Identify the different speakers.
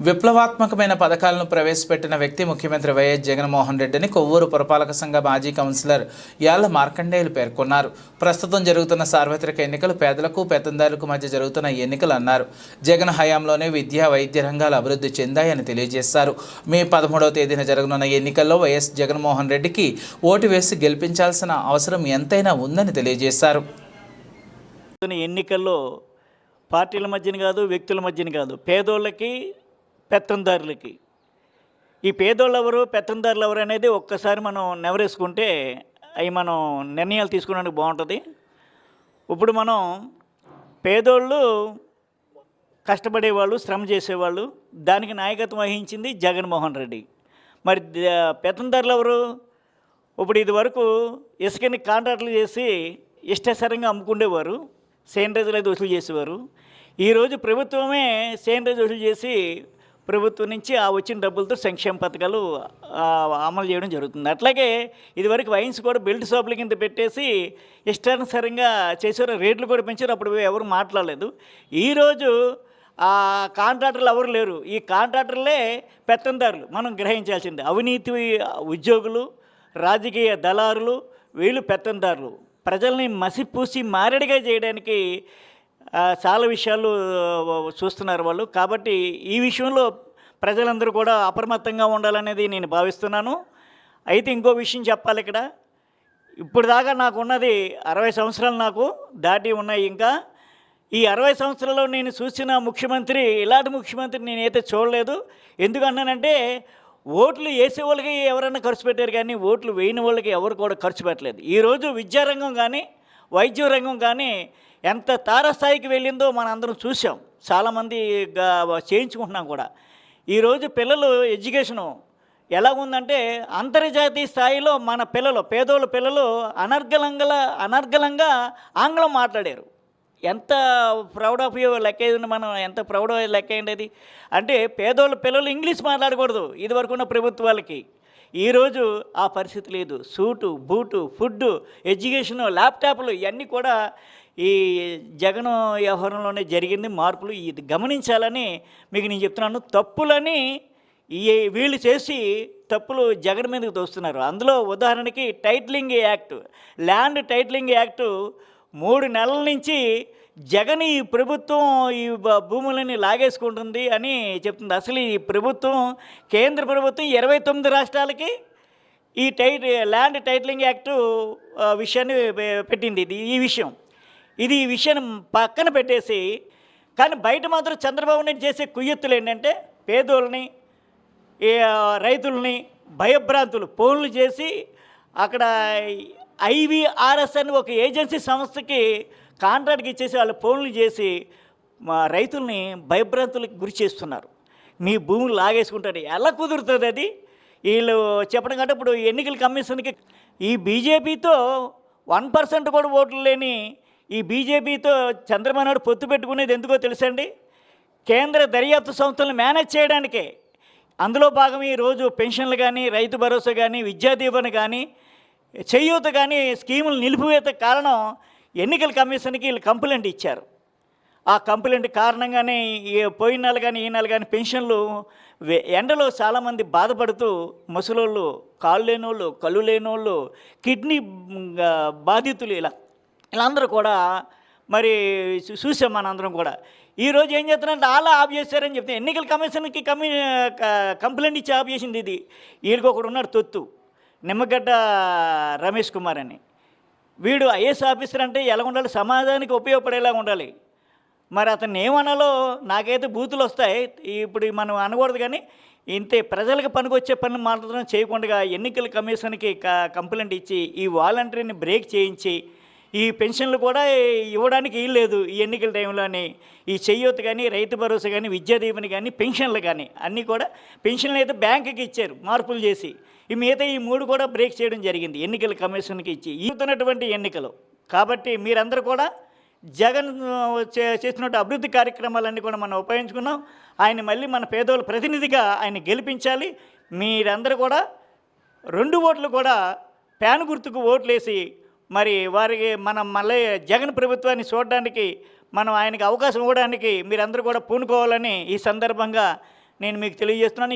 Speaker 1: విప్లవాత్మకమైన పథకాలను ప్రవేశపెట్టిన వ్యక్తి ముఖ్యమంత్రి వైఎస్ జగన్మోహన్ రెడ్డిని కొవ్వూరు పురపాలక సంఘ మాజీ కౌన్సిలర్ యాళ్ళ మార్కండేయులు పేర్కొన్నారు. ప్రస్తుతం జరుగుతున్న సార్వత్రిక ఎన్నికలు పేదలకు పెత్తందారులకు మధ్య జరుగుతున్న ఎన్నికలు అన్నారు. జగన్ హయాంలోనే విద్యా వైద్య రంగాలు అభివృద్ధి చెందాయని తెలియజేశారు. మే పదమూడవ తేదీన జరగనున్న ఎన్నికల్లో వైఎస్ జగన్మోహన్ రెడ్డికి ఓటు వేసి గెలిపించాల్సిన అవసరం ఎంతైనా ఉందని తెలియజేశారు.
Speaker 2: ఎన్నికల్లో పార్టీల మధ్యన కాదు వ్యక్తుల మధ్యన కాదు పేదోళ్ళకి పెత్తందారులకి. ఈ పేదోళ్ళు ఎవరు పెత్తందారులు ఎవరు అనేది ఒక్కసారి మనం నెవరేసుకుంటే అవి మనం నిర్ణయాలు తీసుకోవడానికి బాగుంటుంది. ఇప్పుడు మనం పేదోళ్ళు కష్టపడేవాళ్ళు శ్రమ చేసేవాళ్ళు దానికి నాయకత్వం వహించింది జగన్మోహన్ రెడ్డి. మరి పెత్తందారులు ఎవరు ఇప్పుడు ఇది వరకు ఇసుకని కాంట్రాక్టులు చేసి ఇష్టసరంగా అమ్ముకుండేవారు సేనిటైజర్లు అయితే వసూలు చేసేవారు. ఈరోజు ప్రభుత్వమే సేనిటైజర్ వసూలు చేసి ప్రభుత్వం నుంచి ఆ వచ్చిన డబ్బులతో సంక్షేమ పథకాలు అమలు చేయడం జరుగుతుంది. అట్లాగే ఇదివరకు వైన్స్ కూడా బిల్డ్ షాపుల కింద పెట్టేసి ఇష్టానుసారంగా చేసారు రేట్లు కూడా పెంచారు. అప్పుడు ఎవరు మాట్లాడలేదు. ఈరోజు ఆ కాంట్రాక్టర్లు ఎవరు లేరు. ఈ కాంట్రాక్టర్లే పెత్తందారులు. మనం గ్రహించాల్సింది. అవినీతి ఉద్యోగులు రాజకీయ దళారులు వీళ్ళు పెత్తందారులు. ప్రజల్ని మసిపూసి మారడిగా చేయడానికి చాలా విషయాలు చూస్తున్నారు వాళ్ళు. కాబట్టి ఈ విషయంలో ప్రజలందరూ కూడా అప్రమత్తంగా ఉండాలనేది నేను భావిస్తున్నాను. అయితే ఇంకో విషయం చెప్పాలి ఇక్కడ. ఇప్పుడు దాకా నాకు ఉన్నది అరవై సంవత్సరాలు నాకు దాటి ఉన్నాయి ఇంకా. ఈ అరవై సంవత్సరాల్లో నేను చూసిన ముఖ్యమంత్రి ఇలాంటి ముఖ్యమంత్రి నేనైతే చూడలేదు. ఎందుకన్నానంటే ఓట్లు వేసే వాళ్ళకి ఎవరైనా ఖర్చు పెట్టారు కానీ ఓట్లు వేయని వాళ్ళకి ఎవరు కూడా ఖర్చు పెట్టలేదు. ఈరోజు విద్యారంగం కానీ వైద్య రంగం కానీ ఎంత తారస్థాయికి వెళ్ళిందో మనం అందరం చూసాం చాలామంది చేయించుకుంటున్నాం కూడా. ఈరోజు పిల్లలు ఎడ్యుకేషను ఎలా ఉందంటే అంతర్జాతీయ స్థాయిలో మన పిల్లలు పేదోళ్ళ పిల్లలు అనర్గలంగల అనర్గళంగా ఆంగ్లం మాట్లాడారు. ఎంత ప్రౌడ్ ఆఫ్ యూ లెక్క అయ్యింది మనం? ఎంత ప్రౌడ్ లెక్క అయ్యేది అంటే పేదోళ్ళ పిల్లలు ఇంగ్లీష్ మాట్లాడకూడదు. ఇది వరకు ఉన్న ప్రభుత్వాలకి. ఈరోజు ఆ పరిస్థితి లేదు. సూటు బూటు ఫుడ్ ఎడ్యుకేషన్ ల్యాప్టాప్లు ఇవన్నీ కూడా ఈ జగన్ వ్యవహారంలోనే జరిగింది మార్పులు ఇది గమనించాలని మీకు నేను చెప్తున్నాను. తప్పులని ఈ వీళ్ళు చేసి తప్పులు జగన్ మీదకి తోస్తున్నారు. అందులో ఉదాహరణకి titling act land titling act మూడు నెలల నుంచి జగన్ ఈ ప్రభుత్వం ఈ భూములని లాగేసుకుంటుంది అని చెప్తుంది. అసలు ఈ ప్రభుత్వం కేంద్ర ప్రభుత్వం ఇరవై తొమ్మిది రాష్ట్రాలకి ఈ టైట్ ల్యాండ్ టైటిలింగ్ యాక్టు విషయాన్ని పెట్టింది. ఇది ఈ విషయం. ఇది ఈ విషయం పక్కన పెట్టేసి కానీ బయట మాత్రం చంద్రబాబు నాయుడు చేసే కుయ్యెత్తులు ఏంటంటే పేదోళ్ళని రైతుల్ని భయభ్రాంతులు ఫోన్లు చేసి అక్కడ ఐవీఆర్ఎస్ అని ఒక ఏజెన్సీ సంస్థకి కాంట్రాక్ట్కి ఇచ్చేసి వాళ్ళు ఫోన్లు చేసి మా రైతుల్ని భయభ్రాంతులకు గురి చేస్తున్నారు. మీ భూములు లాగేసుకుంటారు. ఎలా కుదురుతుంది అది? వీళ్ళు చెప్పడం కంటే ఇప్పుడు ఎన్నికల కమిషన్కి ఈ బీజేపీతో వన్ పర్సెంట్ కూడా ఓట్లు లేని ఈ బీజేపీతో చంద్రబాబు నాయుడు పొత్తు పెట్టుకునేది ఎందుకో తెలుసండి? కేంద్ర దర్యాప్తు సంస్థలను మేనేజ్ చేయడానికే. అందులో భాగం ఈరోజు పెన్షన్లు కానీ రైతు భరోసా కానీ విద్యా దీవెన కానీ చేయూత కానీ స్కీములు నిలిపివేత కారణం ఎన్నికల కమిషన్కి వీళ్ళు కంప్లైంట్ ఇచ్చారు. ఆ కంప్లైంట్ కారణంగానే పోయిన నెల కానీ ఈ నెల కానీ పెన్షన్లు ఎండలో చాలామంది బాధపడుతూ ముసలోళ్ళు కాళ్ళు లేనోళ్ళు కళ్ళు లేనోళ్ళు కిడ్నీ బాధితులు ఇలా వీళ్ళందరూ కూడా మరి చూసాం చూసాం మనందరం కూడా. ఈరోజు ఏం చేస్తున్నారంటే అలా ఆఫ్ చేశారని చెప్తే ఎన్నికల కమిషన్కి కమి క- కంప్లైంట్ ఇచ్చి ఆఫ్ చేసింది ఇది. వీళ్ళకి ఒకడు ఉన్నాడు తొత్తు నిమ్మగడ్డ రమేష్ కుమార్ అని. వీడు ఐఏఎస్ ఆఫీసర్ అంటే ఎలా ఉండాలి సమాజానికి ఉపయోగపడేలా ఉండాలి. మరి అతన్ని ఏమనాలో నాకైతే బూతులు వస్తాయి. ఇప్పుడు మనం అనకూడదు కానీ ఇంతే ప్రజలకు పనికొచ్చే పని మాత్రం చేయకుండా ఎన్నికల కమిషన్కి క- కంప్లైంట్ ఇచ్చి ఈ వాలంటీర్ని బ్రేక్ చేయించి ఈ పెన్షన్లు కూడా ఇవ్వడానికి లేదు. ఈ ఎన్నికల టైంలోని ఈ చెయ్యొత్తు కానీ రైతు భరోసా కానీ విద్యా దీవెన కానీ పెన్షన్లు కానీ అన్నీ కూడా పెన్షన్లు అయితే బ్యాంకుకి ఇచ్చారు మార్పులు చేసి. ఈ మిగతా ఈ మూడు కూడా బ్రేక్ చేయడం జరిగింది ఎన్నికల కమిషన్కి ఇచ్చి. ఈతున్నటువంటి ఎన్నికలు. కాబట్టి మీరందరూ కూడా జగన్ ఆ, చేసినటువంటి అభివృద్ధి కార్యక్రమాలన్నీ కూడా మనం ఉపయోగించుకున్నాం. ఆయన మళ్ళీ మన పేదోళ్ళ ప్రతినిధిగా ఆయన గెలిపించాలి. మీరందరూ కూడా రెండు ఓట్లు కూడా ప్యాన్ గుర్తుకు ఓట్లేసి మరి వారికి మనం మళ్ళీ జగన్ ప్రభుత్వాన్ని చూడడానికి మనం ఆయనకి అవకాశం ఇవ్వడానికి మీరందరూ కూడా పూనుకోవాలని ఈ సందర్భంగా నేను మీకు తెలియజేస్తున్నాను.